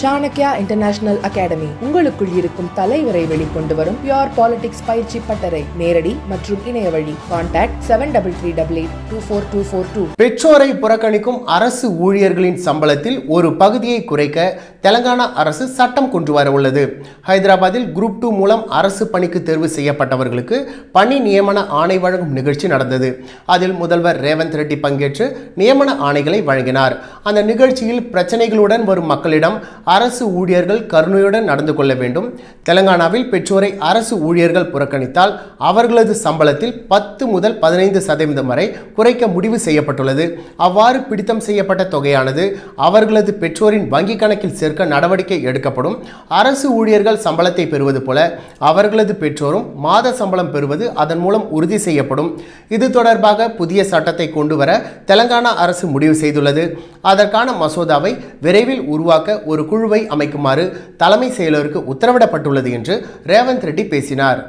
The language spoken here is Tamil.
சாணக்யா இன்டர்நேஷனல் அகாடமி உங்களுக்குள் இருக்கும் தலைவரை வெளிக்கொண்டு வரும் பியோர் பாலிடிக்ஸ் பயிற்சி பட்டறை. நேரடி மற்றும் இணைய வழி. Contact seven double three double eight two four two four two பெற்றோரை புறக்கணிக்கும் அரசு ஊழியர்களின் சம்பளத்தில் ஒரு பகுதியை குறைக்க தெலங்கானா அரசு சட்டம் கொண்டு வர உள்ளது. ஹைதராபாத்தில் குரூப் டூ மூலம் அரசு பணிக்கு தேர்வு செய்யப்பட்டவர்களுக்கு பணி நியமன ஆணை வழங்கும் நிகழ்ச்சி நடந்தது. அதில் முதல்வர் ரேவந்த் ரெட்டி பங்கேற்று நியமன ஆணைகளை வழங்கினார். அந்த நிகழ்ச்சியில் பிரச்சனைகளுடன் வரும் மக்களிடம் அரசு ஊழியர்கள் கருணையுடன் நடந்து கொள்ள வேண்டும். தெலங்கானாவில் பெற்றோரை அரசு ஊழியர்கள் புறக்கணித்தால் அவர்களது சம்பளத்தில் பத்து முதல் பதினைந்து சதவீதம் வரை குறைக்க முடிவு செய்யப்பட்டுள்ளது. அவ்வாறு பிடித்தம் செய்யப்பட்ட தொகையானது அவர்களது பெற்றோரின் வங்கிக் கணக்கில் சேர்க்க நடவடிக்கை எடுக்கப்படும். அரசு ஊழியர்கள் சம்பளத்தை பெறுவது போல அவர்களது பெற்றோரும் மாத சம்பளம் பெறுவது அதன் மூலம் உறுதி செய்யப்படும். இது தொடர்பாக புதிய சட்டத்தை கொண்டு வர தெலங்கானா அரசு முடிவு செய்துள்ளது. அதற்கான மசோதாவை விரைவில் உருவாக்க ஒரு குழுவை அமைக்குமாறு தலைமை செயலருக்கு உத்தரவிடப்பட்டுள்ளது என்று ரேவந்த் ரெட்டி பேசினார்.